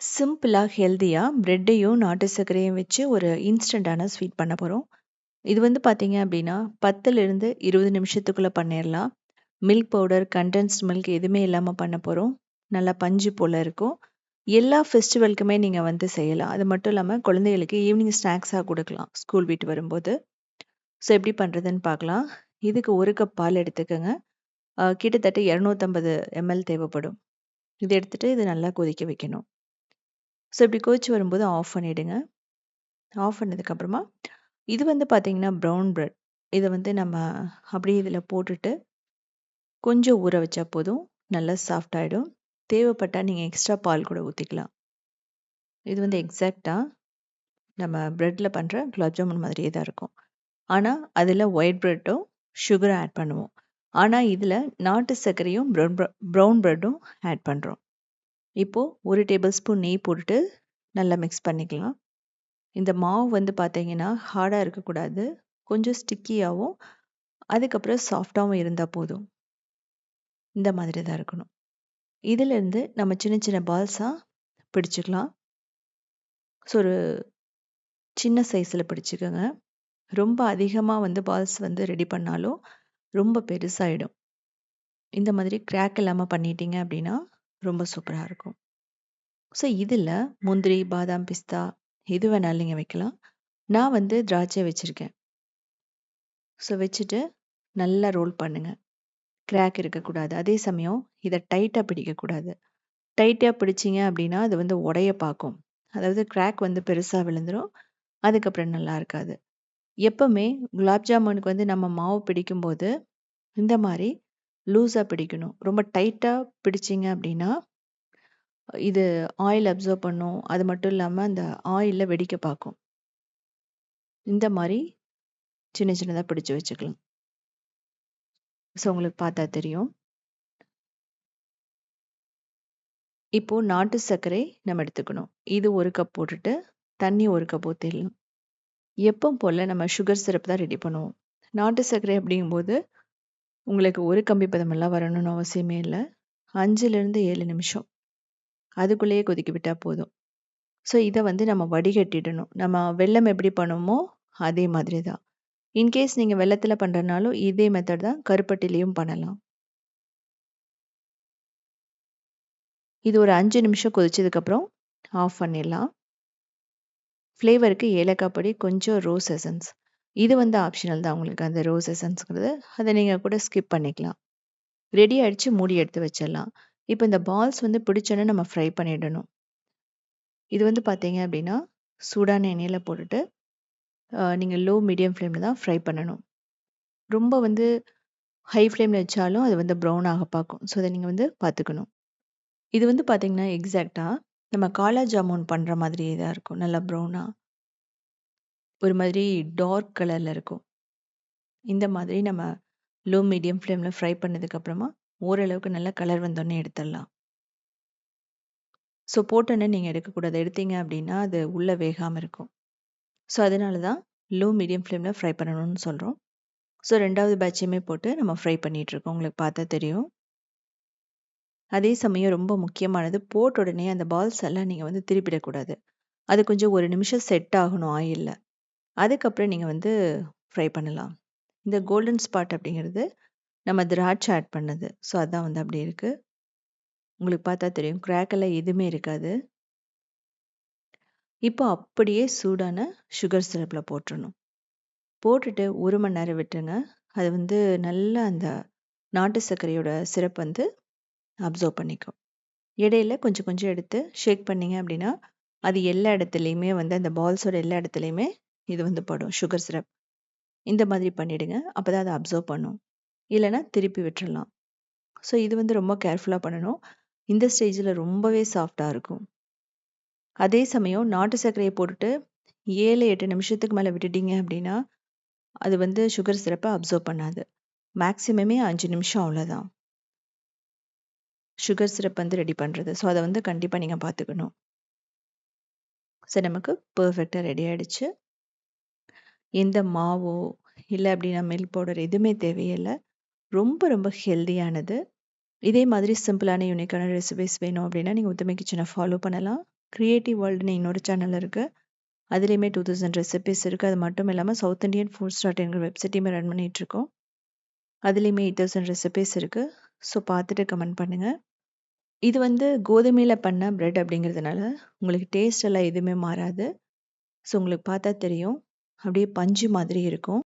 சிம்பிளாக ஹெல்த்தியாக ப்ரெட்டையும் நாட்டு சர்க்கரையும் வச்சு ஒரு இன்ஸ்டன்டான ஸ்வீட் பண்ண போகிறோம் இது வந்து பார்த்தீங்க அப்படின்னா பத்துலேருந்து இருபது நிமிஷத்துக்குள்ளே பண்ணிடலாம் மில்க் பவுடர், கண்டென்ஸ்ட் மில்க் எதுவுமே இல்லாமல் பண்ண போகிறோம் நல்லா பஞ்சு போல இருக்கும். எல்லா ஃபெஸ்டிவலுக்குமே நீங்கள் வந்து செய்யலாம். அது மட்டும் இல்லாமல் குழந்தைகளுக்கு ஈவினிங் ஸ்நாக்ஸாக கொடுக்கலாம் ஸ்கூல் வீட்டு வரும்போது. ஸோ எப்படி பண்ணுறதுன்னு பார்க்கலாம். இதுக்கு ஒரு கப் பால் எடுத்துக்கங்க. கிட்டத்தட்ட 250 எம்எல் தேவைப்படும். இதை எடுத்துட்டு இது நல்லா கொதிக்க வைக்கணும். ஸோ இப்படி கொதிச்சு வரும்போது ஆஃப் பண்ணிவிடுங்க ஆஃப் பண்ணதுக்கப்புறமா, இது வந்து பார்த்திங்கன்னா ப்ரௌன் ப்ரெட் இதை வந்து நம்ம அப்படியே இதில் போட்டுட்டு, கொஞ்சம் ஊற வச்சா போதும். நல்லா சாஃப்ட் தேவைப்பட்டால் நீங்கள் எக்ஸ்ட்ரா பால் கூட ஊற்றிக்கலாம் இது வந்து எக்ஸாக்டாக நம்ம ப்ரெட்டில் பண்ணுற குலாப் ஜாமுன் மாதிரியே தான் இருக்கும். ஆனால் அதில் ஒயிட் ப்ரெட்டும் சுகரும் ஆட் பண்ணுவோம். ஆனால் இதில் நாட்டு சர்க்கரையும், ப்ரவுன் ப்ரௌன் ப்ரவுன் ஆட் பண்ணுறோம் இப்போது ஒரு டேபிள் ஸ்பூன் நெய் போட்டுட்டு நல்லா மிக்ஸ் பண்ணிக்கலாம். இந்த மாவு வந்து பார்த்தீங்கன்னா, ஹார்டாக இருக்கக்கூடாது. கொஞ்சம் ஸ்டிக்கியாகவும் அதுக்கப்புறம் சாஃப்டாகவும் இருந்தால் போதும். இந்த மாதிரி தான் இருக்கணும். இதிலேருந்து நம்ம சின்ன சின்ன பால்ஸாக பிடிச்சிக்கலாம் ஸோ ஒரு சின்ன சைஸில் பிடிச்சிக்கோங்க ரொம்ப அதிகமாக வந்து பால்ஸ் வந்து ரெடி பண்ணாலும், ரொம்ப பெருசாகிடும் இந்த மாதிரி கிராக் இல்லாமல் பண்ணிட்டீங்க அப்படின்னா, ரொம்ப சூப்பரா இருக்கும். ஸோ இதில் முந்திரி, பாதாம், பிஸ்தா எது வேணாலும் நீங்கள் வைக்கலாம். நான் வந்து திராட்சை வச்சிருக்கேன். ஸோ வச்சுட்டு நல்லா ரோல் பண்ணுங்க. கிராக் இருக்கக்கூடாது. அதே சமயம் இதை டைட்டா பிடிக்கக்கூடாது. டைட்டா பிடிச்சீங்க அப்படின்னா, அது வந்து உடைய பார்க்கும். அதாவது கிராக் வந்து பெருசா விழுந்துரும். அதுக்கப்புறம் நல்லா இருக்காது. எப்பவுமே குலாப் ஜாமுனுக்கு வந்து நம்ம மாவு பிடிக்கும்போது, இந்த மாதிரி லூஸாக பிடிக்கணும். ரொம்ப டைட்டாக பிடிச்சீங்க அப்படின்னா, இது ஆயில் அப்சர்வ் பண்ணும். அது மட்டும் இல்லாமல் அந்த ஆயிலில் வெடிக்க பார்க்கும். இந்த மாதிரி சின்ன சின்னதாக பிடிச்சி வச்சுக்கலாம். ஸோ உங்களுக்கு பார்த்தா தெரியும். இப்போ நாட்டு சர்க்கரை நம்ம எடுத்துக்கணும். இது ஒரு கப் போட்டுட்டு, தண்ணி ஒரு கப் ஊற்றிடலாம் எப்போ போல நம்ம சுகர் சிரப் தான் ரெடி பண்ணுவோம். நாட்டு சர்க்கரை அப்படிங்கும்போது, உங்களுக்கு ஒரு கம்பி பதமெல்லாம் வரணும்னு அவசியமே இல்ல. 5லிருந்து 7 நிமிஷம். அதுக்குள்ளேயே கொதிக்க விட்டா போதும். ஸோ இத வந்து நம்ம வடிகட்டிடணும். நம்ம வெல்லம் எப்படி பண்ணுவோமோ, அதே மாதிரி தான். இன்கேஸ் நீங்க வெள்ளத்தில் பண்ணுறதுனாலும் இதே மெத்தட் தான் கருப்பட்டிலையும் பண்ணலாம். இது ஒரு அஞ்சு நிமிஷம் கொதிச்சதுக்கப்புறம் ஆஃப் பண்ணிடலாம். ஃப்ளேவருக்கு ஏலக்காய் பொடி, கொஞ்சம் ரோஸ் எசன்ஸ். இது வந்து ஆப்ஷனல் தான் உங்களுக்கு அந்த ரோஸ் அதை நீங்கள் கூட ஸ்கிப் பண்ணிக்கலாம். ரெடி ஆகிடுச்சு மூடி எடுத்து வச்சிடலாம். இப்போ இந்த பால்ஸ் வந்து பிடிச்சோன்னே நம்ம ஃப்ரை பண்ணிடணும். இது வந்து பார்த்தீங்க அப்படின்னா, சூடான எண்ணெயில் போட்டுட்டு, நீங்கள் லோ, மீடியம் ஃப்ளேமில் தான் ஃப்ரை பண்ணணும். ரொம்ப வந்து ஹை ஃப்ளேமில் வச்சாலும் அது வந்து ப்ரௌன் ஆக பார்க்கும். ஸோ அதை நீங்கள் வந்து பார்த்துக்கணும். இது வந்து பார்த்தீங்கன்னா, எக்ஸாக்டாக நம்ம காலா ஜாமுன் பண்ணுற மாதிரியே தான் இருக்கும். நல்லா ப்ரௌனாக ஒரு மாதிரி டார்க் கலரில் இருக்கும். இந்த மாதிரி நம்ம லோ, மீடியம் ஃப்ளேமில் ஃப்ரை பண்ணதுக்கப்புறமா, ஓரளவுக்கு நல்ல கலர் வந்தோடனே எடுத்துடலாம். ஸோ போட்டோன்னே நீங்கள் எடுக்கக்கூடாது. எடுத்தீங்க அப்படின்னா, அது உள்ளே வேகாமல் இருக்கும். ஸோ அதனால தான் லோ, மீடியம் ஃப்ளேமில் ஃப்ரை பண்ணணும்னு சொல்கிறோம் ஸோ ரெண்டாவது பேட்சையுமே போட்டு நம்ம ஃப்ரை பண்ணிகிட்ருக்கோம் உங்களுக்கு பார்த்தா தெரியும். அதே சமயம் ரொம்ப முக்கியமானது, போட்ட உடனே அந்த பால்ஸ் எல்லாம் நீங்கள் வந்து திருப்பிடக்கூடாது. அது கொஞ்சம் ஒரு நிமிஷம் செட் ஆகணும் ஆயிலில் அதுக்கப்புறம் நீங்கள் வந்து ஃப்ரை பண்ணலாம். இந்த கோல்டன் ஸ்பாட் அப்படிங்கிறது, நம்ம திராட்சை ஆட் பண்ணது. ஸோ அதான் வந்து அப்படி இருக்குது உங்களுக்கு பார்த்தா தெரியும். கிராக்கெல்லாம் எதுவுமே இருக்காது. இப்போ அப்படியே சூடான சுகர் சிரப்பில் போட்டுறணும். போட்டுட்டு ஒரு மணி நேரம் விட்டுருங்க. அது வந்து நல்லா அந்த நாட்டு சர்க்கரையோட சிரப் வந்து அப்சர்வ் பண்ணிக்கும். இடையில கொஞ்சம் கொஞ்சம் எடுத்து ஷேக் பண்ணிங்க அப்படின்னா, அது எல்லா இடத்துலையுமே வந்து அந்த பால்ஸோட எல்லா இடத்துலையுமே இது வந்து படும். Sugar syrup. இந்த மாதிரி பண்ணிவிடுங்க அப்போ தான் அதை அப்சர்வ் பண்ணும். இல்லைன்னா திருப்பி விட்டுறலாம். ஸோ இது வந்து ரொம்ப கேர்ஃபுல்லாக பண்ணணும். இந்த ஸ்டேஜில் ரொம்பவே சாஃப்டாக இருக்கும். அதே சமயம் நாட்டு சர்க்கரையை போட்டுட்டு 7, 8 நிமிஷத்துக்கு மேலே விட்டுட்டீங்க அப்படின்னா, அது வந்து சுகர் சிரப்பை அப்சர்வ் பண்ணாது. மேக்ஸிமமே அஞ்சு நிமிஷம் அவ்வளோதான். சுகர் சிரப் வந்து ரெடி பண்ணுறது ஸோ அதை வந்து கண்டிப்பாக நீங்கள் பார்த்துக்கணும். ஸோ நமக்கு பர்ஃபெக்டாக ரெடி ஆகிடுச்சு எந்த மாவோ, இல்லை அப்படின்னா மில்க் பவுடர் எதுவுமே தேவையில்லை. ரொம்ப ரொம்ப ஹெல்தியானது. இதே மாதிரி சிம்பிளான யூனிக்கான ரெசிபீஸ் வேணும் அப்படின்னா, நீங்கள் உத்தமி கிச்சனை ஃபாலோ பண்ணலாம். க்ரியேட்டிவ் வேர்ல்டுன்னு இன்னொரு சேனல் இருக்குது அதுலேயுமே டூ தௌசண்ட் ரெசிபிஸ் இருக்குது அது மட்டும் இல்லாமல் சவுத் இண்டியன் ஃபுட் ஸ்டார்ட் என்கிற வெப்சைட்டையுமே ரன் பண்ணிகிட்ருக்கோம் அதுலேயுமே எயிட் தௌசண்ட் ரெசிபிஸ் இருக்குது ஸோ பார்த்துட்டு கமெண்ட் பண்ணுங்கள் இது வந்து கோதுமையில் பண்ண ப்ரெட் அப்படிங்கிறதுனால உங்களுக்கு டேஸ்ட் எல்லாம் எதுவுமே மாறாது. ஸோ உங்களுக்கு பார்த்தா தெரியும். அப்படியே பஞ்சு மாதிரி இருக்கும்.